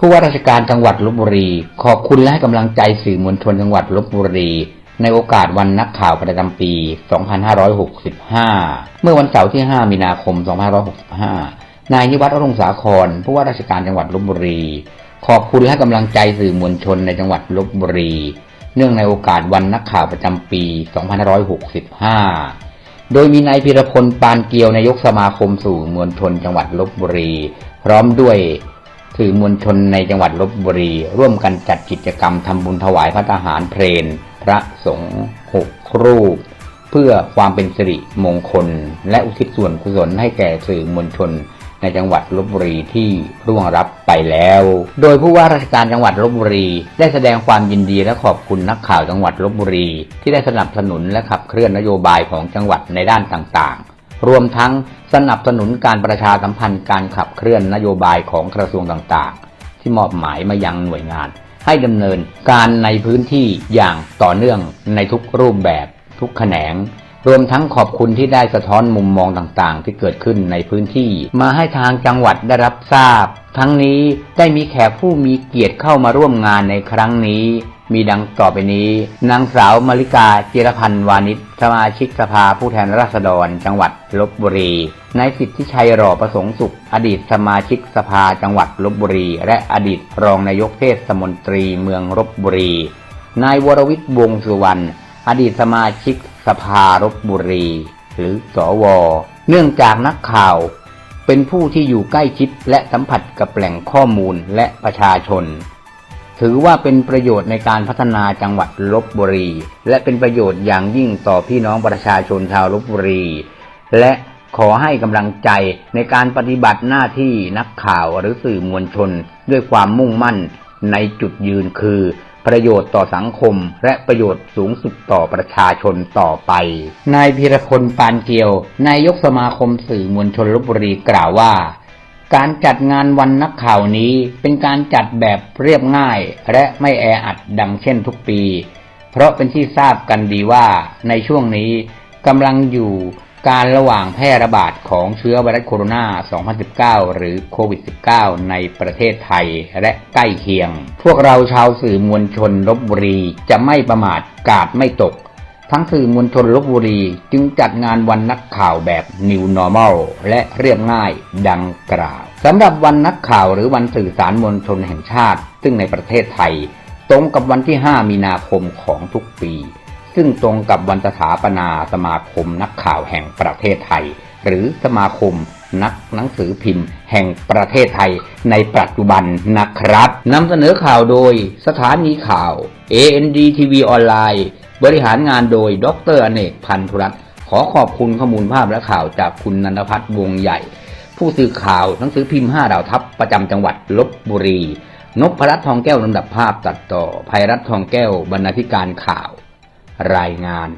ผู้ว่าราชการจังหวัดลบบุรี ขอบคุณและให้กำลังใจสื่อมวลชนจังหวัดลบบุรี ในโอกาสวันนักข่าวประจำปี 2565 เมื่อวันเสาร์ที่ 5 มีนาคม 2565 นายนิวัฒน์อรงสาคร ผู้ว่าราชการจังหวัดลบบุรี ขอบคุณและให้กำลังใจสื่อมวลชนในจังหวัดลบบุรี เนื่องในโอกาสวันนักข่าวประจำปี 2565โดยมีนายพิรพลปานเกียวนายกสมาคมสื่อมวลชนจังหวัดลบบุรี พร้อมด้วย สื่อมวลชนในจังหวัดลบบุรี ร่วมกันจัดกิจกรรมทำบุญถวายพระทหารเพลน พระสงฆ์หกรูป เพื่อความเป็นสิริมงคล และอุทิศส่วนกุศลให้แก่สื่อมวลชนในจังหวัดลบบุรีที่ร่วงรับไปแล้ว โดยผู้ว่าราชการจังหวัดลบบุรี ได้แสดงความยินดีและขอบคุณนักข่าวจังหวัดลบบุรี ที่ได้สนับสนุนและขับเคลื่อนนโยบายของจังหวัดในด้านต่างๆ รวมทั้งสนับสนุนการประชาสัมพันธ์การขับเคลื่อนนโยบายของกระทรวงต่างๆ ที่มอบหมายมายังหน่วยงาน ให้ดำเนินการในพื้นที่อย่างต่อเนื่องในทุกรูปแบบทุกแขนง รวมทั้งขอบคุณที่ได้สะท้อนมุมมองต่างๆ ที่เกิดขึ้นในพื้นที่ มาให้ทางจังหวัดได้รับทราบ ทั้งนี้ได้มีแขกผู้มีเกียรติเข้ามาร่วมงานในครั้งนี้ มีดังต่อไปนี้ นางสาวมาริกาจิรพันธ์วานิชสมาชิกสภาผู้แทนราษฎร จังหวัดลบบุรี นายสิทธิชัยหล่อประสงค์สุข อดีตสมาชิกสภาจังหวัดลบบุรี และอดีตรองนายกเทศมนตรีเมืองลบบุรี นายวรวิทย์วงสุวรรณ อดีตสมาชิกสภารบบุรี หรือสอวเนื่องจากนักข่าว เป็นผู้ที่อยู่ใกล้ชิดและสัมผัสกับแหล่งข้อมูลและประชาชน ถือว่าเป็นประโยชน์ในการพัฒนาจังหวัดลบบุรี และเป็นประโยชน์อย่างยิ่งต่อพี่น้องประชาชนชาวลบบุรี และขอให้กำลังใจในการปฏิบัติหน้าที่นักข่าวหรือสื่อมวลชน ด้วยความมุ่งมั่นในจุดยืนคือ ประโยชน์ต่อสังคม และประโยชน์สูงสุดต่อประชาชนต่อไป นายพีรพลปานเกียว นายกสมาคมสื่อมวลชนลบบุรีกล่าวว่า การจัดงานวันนักข่าวนี้เป็นการจัดแบบเรียบง่ายและไม่แออัดดังเช่นทุกปี เพราะเป็นที่ทราบกันดีว่าในช่วงนี้กำลังอยู่การระหว่างแพร่ระบาดของเชื้อไวรัสโคโรนา 2019 หรือโควิด -19 ในประเทศไทยและใกล้เคียง พวกเราชาวสื่อมวลชนลบบุรีจะไม่ประมาทกาดไม่ตก ทั้งสื่อมวลชนลบบุรีจึงจัดงานวันนักข่าวแบบ New Normal และเรียบง่ายดังกล่าวสำหรับวันนักข่าวหรือวันสื่อสารมวลชนแห่งชาติ ซึ่งในประเทศไทย ตรงกับวันที่ 5 มีนาคมของทุกปี ซึ่งตรงกับวันสถาปนาสมาคมนักข่าวแห่งประเทศไทย หรือสมาคมนักหนังสือพิมพ์แห่งประเทศไทยในปัจจุบันนะครับนำเสนอข่าวโดยสถานีข่าว AND TV ออนไลน์ บริหารงานโดยดรอเนกพันธุรัตน์ขอขอบคุณข้อมูลภาพและข่าวจากคุณนันทพัฒน์วงใหญ่ ผู้สื่อข่าวหนังสือพิมพ์5ดาวทัพประจำจังหวัดลบบุรี นพรัตน์ทองแก้วลำดับภาพตัดต่อภัยรัตน์ทองแก้วบรรณาธิการข่าว รายงาน